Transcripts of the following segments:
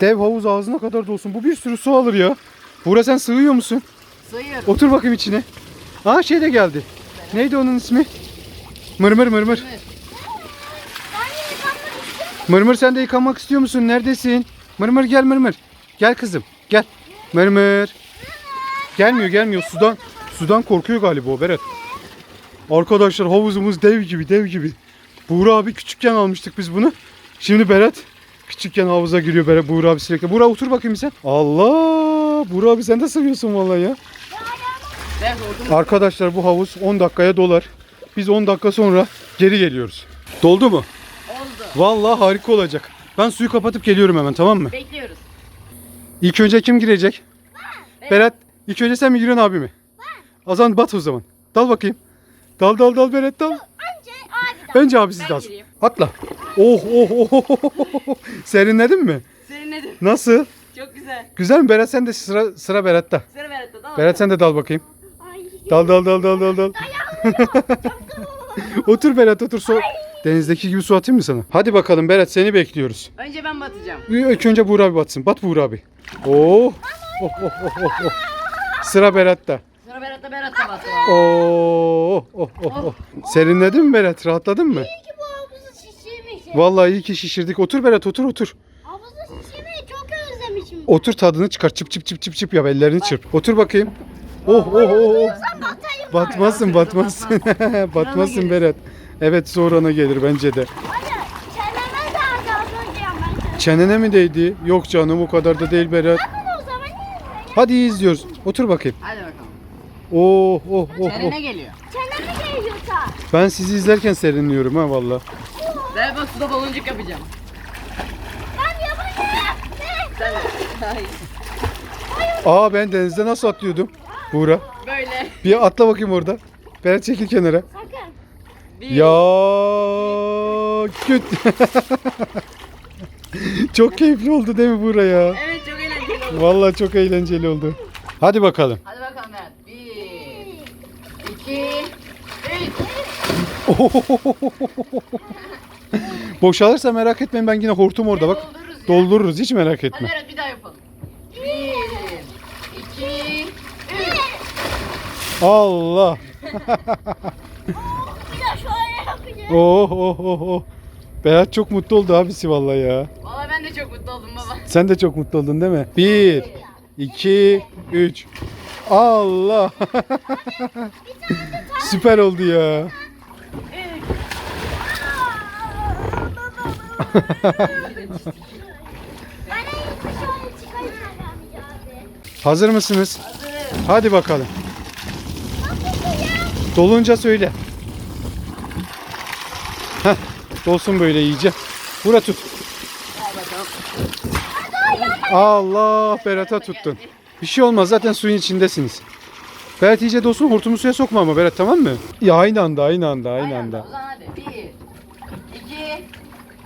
Dev havuz ağzına kadar dolsun. Bu bir sürü su alır ya. Buğra sen sığıyor musun? Sayıyorum. Otur bakayım içine. Aa şey de geldi. Neydi onun ismi? Mırmır mırmır. Mırmır sen de yıkanmak istiyor musun? Neredesin? Mırmır gel mırmır. Gel kızım. Gel. Mırmır. Gelmiyor gelmiyor. Sudan sudan korkuyor galiba o Berat. Arkadaşlar havuzumuz dev gibi dev gibi. Buğra abi küçükken almıştık biz bunu. Şimdi Berat küçükken havuza giriyor Berat. Buğra abi sürekli. Buğra otur bakayım sen. Allah! Buğra abi sen de seviyorsun vallahi ya. Ben. Arkadaşlar bu havuz 10 dakikaya dolar. Biz 10 dakika sonra geri geliyoruz. Doldu mu? Oldu. Vallahi harika olacak. Ben suyu kapatıp geliyorum hemen tamam mı? Bekliyoruz. İlk önce kim girecek? Berat. İlk önce sen mi giriyorsun abi mi? O zaman bat o zaman. Dal bakayım. Dal dal dal Berat dal. Önce abi de. Önce abisi Ben dalsın. gireyim. Atla. Oh oh oh, oh, oh, oh. Serinledin mi? Serinledim. Nasıl? Çok güzel. Güzel mi Berat sen de sıra sıra Berat'ta. Sıra Berat'ta. Tamam. Berat sen de dal bakayım. Ay. Dal dal dal dal dal dal. otur Berat otur. So Denizdeki gibi su atayım mı sana? Hadi bakalım Berat seni bekliyoruz. Önce ben batacağım. İlk önce Buğra abi batsın. Bat Buğra abi. Oh. Oh, oh, oh, oh, oh. Sıra Berat'ta. Sıra Berat'ta Berat'ta battı. Oh, oh, oh, oh. Serinledin mi Berat? Rahatladın mı? İyi ki bu havuzu şişirmiş. Vallahi iyi ki şişirdik. Otur Berat otur otur. Havuzu şişirmeyi çok özlemişim. Otur tadını çıkar. Çıp çıp çıp çıp çıp yap ellerini çırp. Otur bakayım. Oh oh oh. oh. Sen batayım. Batmazsın batmazsın. batmazsın Berat. Evet sonra ona gelir bence de. Hadi. Çeneme de az az önce ben. Çenene mi değdi? Yok canım o kadar da değil Berat. Bakın o zaman izle. Hadi iyi izliyoruz. Otur bakayım. Hadi bakalım. Oh oh oh Çene oh. geliyor? Çeneme geliyor ta. Ben sizi izlerken serinliyorum ha valla. Ben bak suda baloncuk yapacağım. Ben yapacağım. Ne? Sen Hayır. Aa ben denizde nasıl atlıyordum? Buğra. Böyle. Bir atla bakayım orada. Berat çekil kenara. Sakın. Bir. Ya küt. çok keyifli oldu değil mi Buğra ya? Evet çok eğlenceli oldu. Vallahi çok eğlenceli oldu. Hadi bakalım. Hadi bakalım Berat. Bir. iki, Üç. Boşalırsa merak etmeyin ben yine hortum orada bak. Doldururuz ya. Doldururuz hiç merak Hadi etme. Berat bir daha yapalım. Bir. iki, Üç. Allah. Bir de şöyle yapacağım. Oh oh oh oh. Berat çok mutlu oldu abisi vallahi ya. Valla ben de çok mutlu oldum baba. Sen de çok mutlu oldun değil mi? Bir, iki, üç. Allah. Süper oldu ya. Ben en iyisi şöyle çıkayım abi. Hazır mısınız? Hazırız. Hadi bakalım. Dolunca söyle. Heh, dolsun böyle iyice. Bura tut. Allah Berat'a tuttun. Bir şey olmaz zaten suyun içindesiniz. Berat iyice dolsun hortumu suya sokma ama Berat tamam mı? Ya aynı anda aynı anda aynı anda. zaman hadi. Bir. iki, Üç.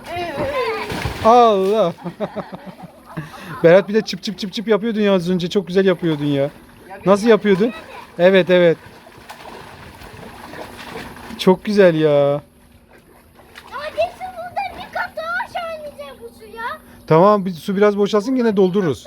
Allah. Berat bir de çıp çıp çıp çıp yapıyordun ya az önce çok güzel yapıyordun ya. Nasıl yapıyordun? Evet evet. Çok güzel ya. Neredeyse burada bir kat daha aşağı inecek bu suya. Tamam bir su biraz boşalsın yine doldururuz.